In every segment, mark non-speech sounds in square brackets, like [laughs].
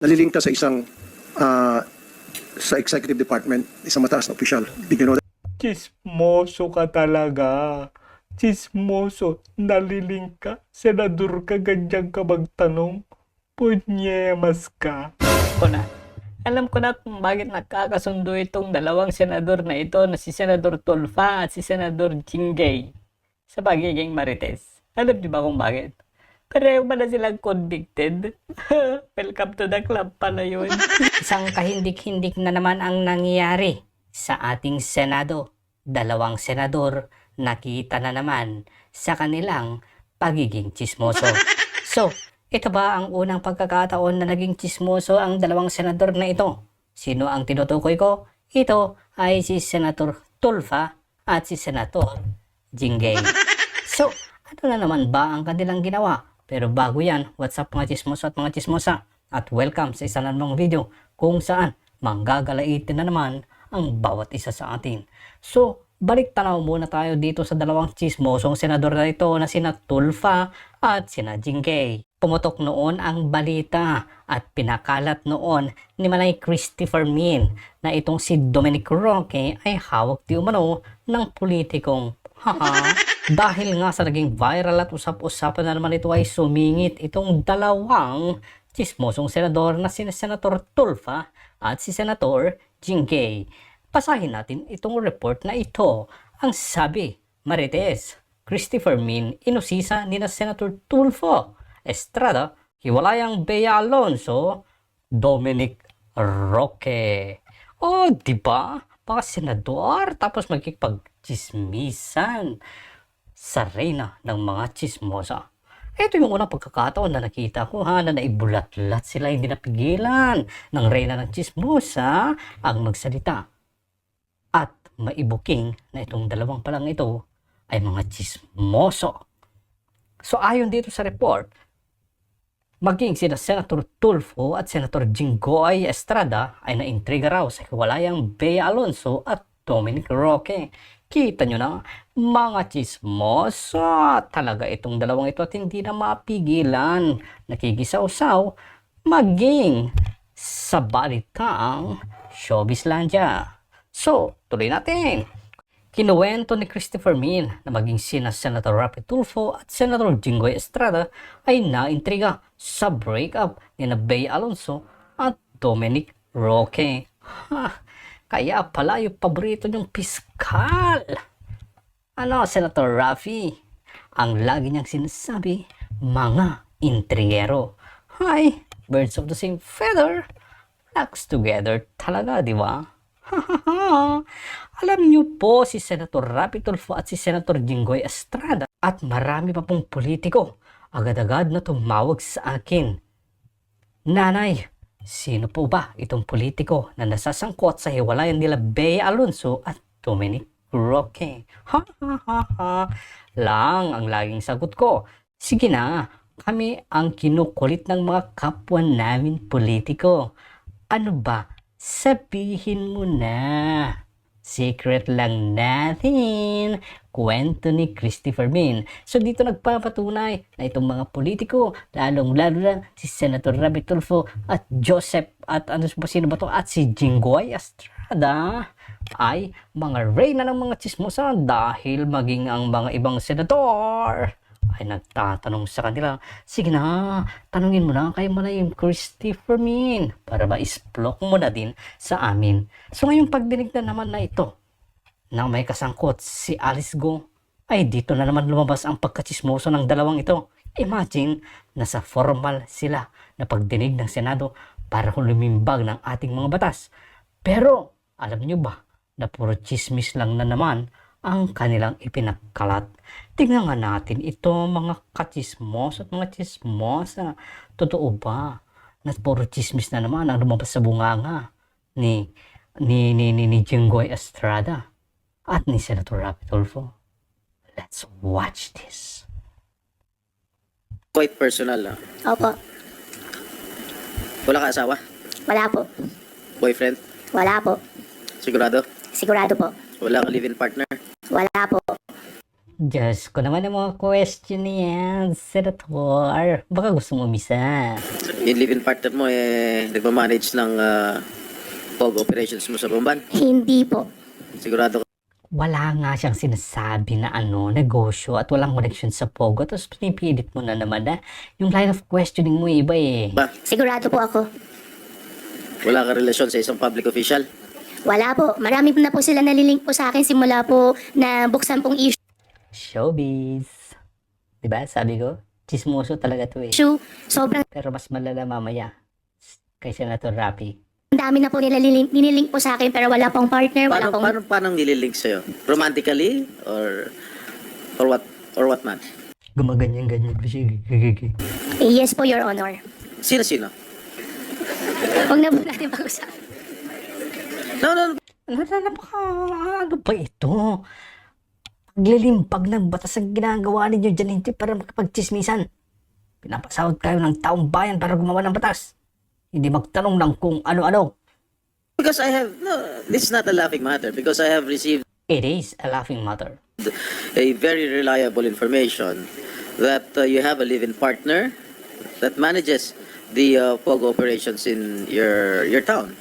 naliling ka sa isang ah, sa executive department, isang mataas na opisyal. Did you know that? Chismoso ka talaga. Chismoso. Naliling ka. Senador ka, ganyan ka magtanong. Punyemas ka. ko na. Alam ko na kung bakit nakakasundo itong dalawang senador na ito na si Senador Tolfa at si Senador Jingay sa pagiging marites. Alam niyo ba kung bakit? Pareho ba na silang convicted? [laughs] Welcome to the club pala yun. [laughs] Isang kahindik-hindik na naman ang nangyayari sa ating Senado. Dalawang senador nakita na naman sa kanilang pagiging chismoso. [laughs] So, ito ba ang unang pagkakataon na naging chismoso ang dalawang senador na ito? Sino ang tinutukoy ko? Ito ay si Senator Tulfa at si Senator Jingay. So, ano na naman ba ang kanilang ginawa? Pero bago yan, what's up mga chismoso at mga chismosa? At welcome sa isa na namang video kung saan manggagalaitin na naman ang bawat isa sa atin. So, balik tanaw muna tayo dito sa dalawang chismosong senador na ito na sina Tulfa at sina Jingkay. Pumutok noon ang balita at pinakalat noon ni Manay Christopher Min na itong si Dominic Roque ay hawak di umano ng politikong [laughs] haha. Dahil nga sa naging viral at usap-usapan na naman ito ay sumingit itong dalawang chismosong senador na si Senator Tulfa at si Senator Jingkay. Basahin natin itong report na ito. Ang sabi, Marites, Christopher Min, inusisa ni na Senator Tulfo, Estrada, Hiwalayang Bea Alonso, Dominic Roque. Oh, di ba? Mga senador, tapos magkikipag-chismisan sa reyna ng mga chismosa. Ito yung unang pagkakataon na nakita ko ha, na naibulat-lat sila hindi napigilan ng reyna ng chismosa ang magsalita. At maibuking na itong dalawang palang ito ay mga chismoso. So ayon dito sa report, maging sina Senator Tulfo at Senator Jinggoy Estrada ay naintriga raw sa hiwalayang Bea Alonso at Dominic Roque. Kita nyo na, mga chismoso talaga itong dalawang ito at hindi na mapigilan. Nakikisaw-saw maging sa balitang Showbizlandia. So, tuloy natin. Kinuwento ni Christopher Min na maging sina Senator Rapi Tulfo at Senator Jinggoy Estrada ay naintriga sa breakup ni na Bea Alonso at Dominic Roque. Ha, kaya pala yung paborito niyong piskal. Ano, Senator Rafi? Ang lagi niyang sinasabi, mga intrigero. Hi, birds of the same feather flocks together talaga, di ba? [laughs] Alam niyo po si Senator Rapi Tulfo at si Senator Jinggoy Estrada at marami pa pong politiko agad-agad na tumawag sa akin. Nanay, sino po ba itong politiko na nasasangkot sa hiwalayan nila Bea Alonso at Dominic Roque? Ha ha ha ha lang ang laging sagot ko. Sige na, kami ang kinukulit ng mga kapwa namin politiko. Ano ba? Sabihin mo na. Secret lang natin. Kwento ni Christopher Min. So dito nagpapatunay na itong mga politiko, lalong lalo na si Senator Rabi Tulfo at Joseph at ano ba sino ba to at si Jinggoy Estrada ay mga reyna ng mga chismosa dahil maging ang mga ibang senador ay nagtatanong sa kanila, sige na, tanungin mo na kay Malayim Christopher Min para ma-isplok mo na din sa amin. So ngayong pagdinig na naman na ito, na may kasangkot si Alice Go, ay dito na naman lumabas ang pagkachismoso ng dalawang ito. Imagine, nasa formal sila na pagdinig ng Senado para lumimbag ng ating mga batas. Pero, alam nyo ba, na puro chismis lang na naman ang kanilang ipinagkalat. Tingnan nga natin ito mga kachismos at mga chismosa. Totoo ba na puro chismis na naman ang lumabas sa bunganga ni ni ni ni, ni Jinggoy Estrada at ni Senator Rapi Tulfo? Let's watch this. Quite personal ah. Opo. Wala ka asawa? Wala po. Boyfriend? Wala po. Sigurado? Sigurado po. Wala ka live-in partner? Wala po. Diyos ko naman ang mga question niyan, Senator. Baka gusto mo misa. Yung live-in partner mo, eh, nagmamanage ng uh, POG operations mo sa Bamban. Hindi po. Sigurado ka. Wala nga siyang sinasabi na ano, negosyo at walang connection sa Pogo. Tapos pinipilit mo na naman na yung line of questioning mo iba eh. Ba, Sigurado po ako. wala ka relasyon sa isang public official. Wala po. Marami po na po sila nalilink po sa akin simula po na buksan pong Showbiz. Diba? Sabi ko, chismoso talaga to eh. issue. Sobrang Pero mas malala mamaya kay Senator Rapi. dami na po nila nililink, nililink po sa akin pero wala pong partner, wala Paano, pong... paano, paano nililink sa'yo? Romantically? Or, or what? Or what man? Gumaganyan-ganyan pa siya. Eh, yes po, Your Honor. Sino-sino? Huwag na po natin pag-usapan. No, no, Ano, ano, ano ba ito? Paglilimpag ng batas ang ginagawa ninyo dyan hindi para makapagchismisan. Pinapasahod kayo ng taong bayan para gumawa ng batas. Hindi magtanong ng kung ano-ano. because I have, no, this is not a laughing matter because I have received It is a laughing matter. a very reliable information that uh, you have a live-in partner that manages the uh, POG operations in your your town.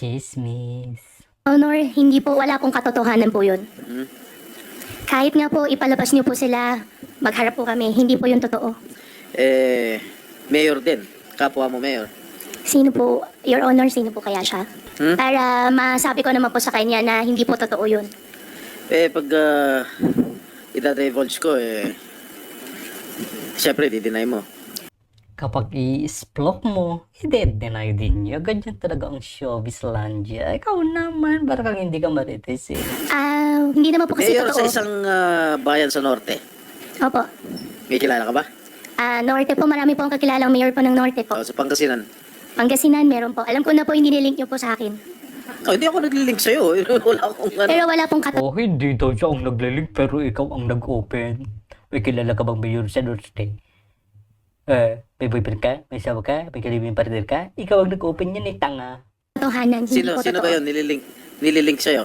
Chismis. Honor, hindi po, wala pong katotohanan po yun. Kahit nga po ipalabas niyo po sila, magharap po kami, hindi po yun totoo. Eh, mayor din. Kapwa mo mayor. Sino po, Your Honor, sino po kaya siya? Hmm? Para masabi ko naman po sa kanya na hindi po totoo yun. Eh, pag uh, ita-divulge ko, eh, syempre, di-deny mo. Kapag i-splok mo, i-deny din niya. Ganyan talaga ang showbiz landia. Ikaw naman, parang kang hindi ka marites eh. Ah, hindi naman po kasi Mayor sa totoo. isang uh, bayan sa norte. Opo. May kilala ka ba? Ah, Norte po, marami po ang kakilalang mayor po ng Norte po. O, sa Pangasinan. Pangasinan, meron po. Alam ko na po, hindi nilink niyo po sa akin. Oh, hindi ako naglilink sa'yo. [laughs] Wala akong ano. Pero wala pong katotohanan. Oh, hindi daw siya ang naglilink pero ikaw ang nag-open. May kilala ka bang mayor sa Norte? Eh, may boyfriend ka? May asawa ka? May kalibing partner ka? Ikaw ang nag-open yan eh, tanga. Hindi Sino, po sino totoo. ba yun? Nililink, nililink sa'yo?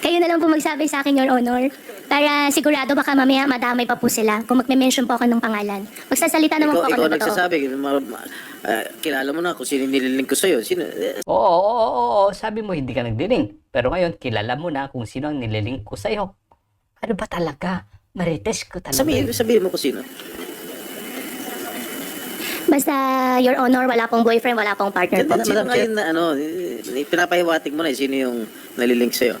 Kayo na lang po magsabi sa akin, Your Honor. Para sigurado baka mamaya madamay pa po sila kung magme-mention po ako ng pangalan. Magsasalita naman Ikaw, po ako ikaw ng totoo. nagsasabi. ma- ma- ah, kilala mo na kung sino nililink ko sa'yo. Sino? eh, Oo, oo, oo, oo, sabi mo hindi ka nagdiling. Pero ngayon, kilala mo na kung sino ang nililink ko sa'yo. Ano ba talaga? Marites ko talaga. sabihin, sabihin mo kung sino. Basta, Your Honor, wala pong boyfriend, wala pong partner po. Sino ngayon na ano, pinapahiwatig mo na eh, sino yung nalilink sa'yo.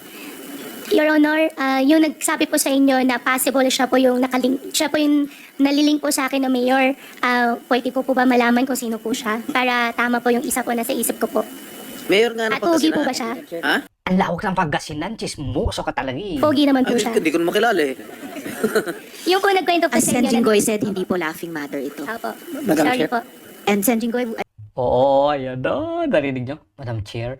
Your Honor, ah, yung nagsabi po sa inyo na possible siya po yung nakalink, siya po yung nalilink po sa akin na mayor, ah, pwede ko po ba malaman kung sino po siya? Para tama po yung isa po na sa isip ko po. Mayor nga ng At pogi po Pangasinan. ba siya? Ha? Ang lawak ng pagkasinan, chismoso ka talaga eh. Pogi naman Ah, po hindi, siya. hindi ko naman makilala eh. [laughs] Yung po nagkwento po As sa inyo. Sen Jinggoy said, hindi po laughing matter ito. Opo. Madam Sorry Chair. po. And Sen Jinggoy, Oo, ayan na. Narinig nyo? Madam Chair,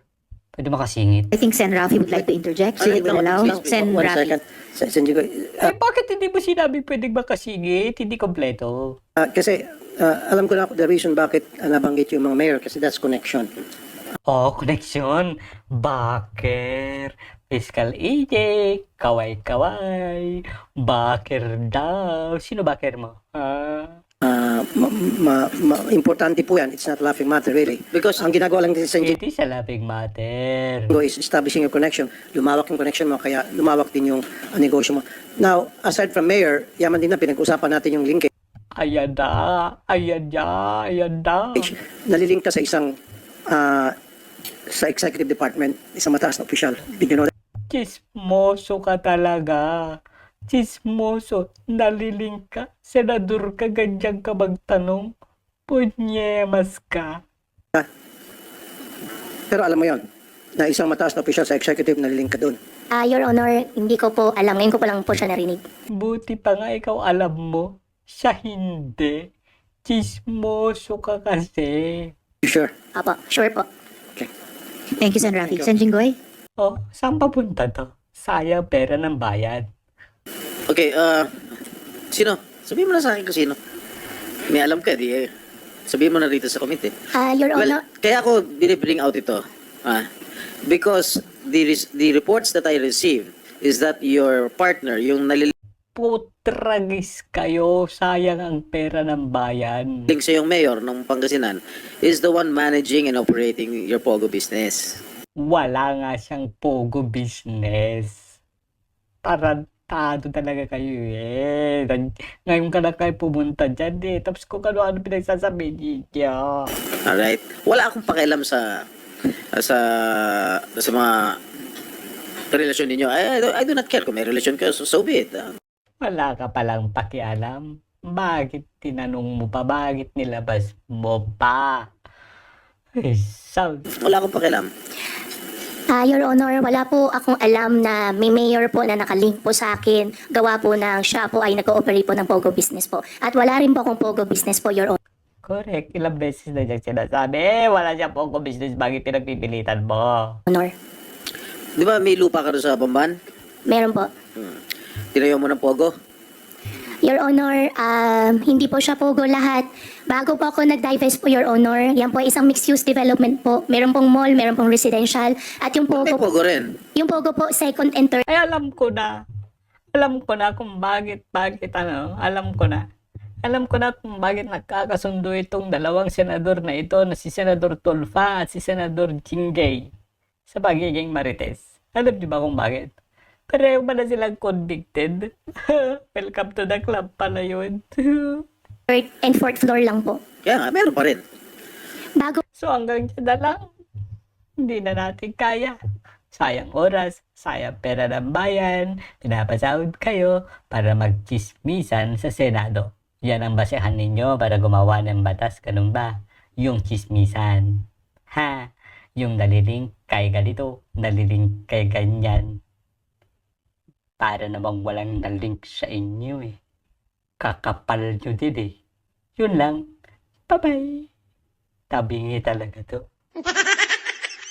pwede makasingit. I think Sen Rafi would like to interject. It ito, allow? Sen One Rafi. second. Sen- Sen Jigoy, ah, Eh, bakit hindi mo sinabi pwedeng makasingit? Hindi kompleto. ah, kasi ah, alam ko na the reason bakit ah, nabanggit yung mga mayor kasi that's connection. Oh, connection. Baker. Fiscal agent. Kaway-kaway. Baker daw. Sino baker mo? Ah. Ah, ma, ma- ma- importante po yan. It's not laughing matter really. Because Ang ginagawa lang din sa It is a laughing matter. Is establishing your connection. Lumawak yung connection mo kaya lumawak din yung ah, negosyo mo. Now, aside from mayor, yaman din na pinag-usapan natin yung linkage. Ayan na. Ayan na. Ayan na. Nalilink ka sa isang ah, sa executive department, isang mataas na official. Did you know that? Chismoso ka talaga. Chismoso. Naliling ka. Senador ka, ganyan ka magtanong. Punyemas ka. Pero alam mo yon na isang mataas na official sa executive nalilink ka doon. Ah, Your Honor, hindi ko po alam. Ngayon ko po lang po siya narinig. Buti pa nga ikaw alam mo. Siya hindi. Chismoso ka kasi. You sure? Opo, sure po. Thank you, Sen Rafi. Sen Jinggoy? Oh, saan papunta to? Sayang pera ng bayan. Okay, uh, sino? Sabihin mo na sa akin kung sino. May alam ka, di eh. Sabihin mo na rito sa committee. Ah, Your Well, Honor, kaya ako binibring out ito. Ah, because the, res- the reports that I received is that your partner, yung naliling Putragis kayo, sayang ang pera ng bayan. sa yung mayor ng Pangasinan, is the one managing and operating your Pogo business. Wala nga siyang pogo business. Tarantado talaga kayo eh. Ngayon ka na kayo pumunta dyan eh. Tapos kung ano-ano pinagsasabihin niyo. Alright? Wala akong pakialam sa sa sa mga relasyon ninyo. I, I, do, I do not care kung may relasyon kayo, so, so be it. Wala ka palang pakialam. Bakit tinanong mo pa? Bakit nilabas mo pa? Ay, sal- wala akong pakialam. Ah, Your Honor, wala po akong alam na may mayor po na nakalink po sa akin. Gawa po ng siya po ay nag-ooperate po ng Pogo business po. At wala rin po akong Pogo business po, Your Correct. Ilang beses na diyang sinasabi, eh, wala siya pogo business. Bakit pinagpipilitan mo? Honor. Di ba may lupa ka doon sa Bamban? Meron po. Tinayo mo ng Pogo? Your Honor, um, hindi po siya Pogo lahat. Bago po ako nag-divest po, Your Honor, yan po ay isang mixed-use development po. Meron pong mall, meron pong residential. At yung May Pogo, Pogo rin. yung Pogo po, second and third Ay, alam ko na. Alam ko na kung bakit, bakit ano, alam ko na. Alam ko na kung bakit nagkakasundo itong dalawang senador na ito na si Senador Tolfa at si Senador Jingay sa pagiging marites. Alam niyo ba kung bakit? Pareho ba na silang convicted? [laughs] Welcome to the club pala yun. [laughs] and fourth floor lang po. Kaya nga, meron pa rin. Bago so hanggang dyan na lang. Hindi na natin kaya. Sayang oras, sayang pera ng bayan, pinapasahod kayo para magchismisan sa Senado. Yan ang basehan ninyo para gumawa ng batas, ganun ba? Yung chismisan. Ha? Yung naliling kay ganito, naliling kay ganyan. Para namang walang nalink sa inyo eh. Kakapal nyo din eh. Yun lang. Bye-bye. Tabingi talaga to. [laughs]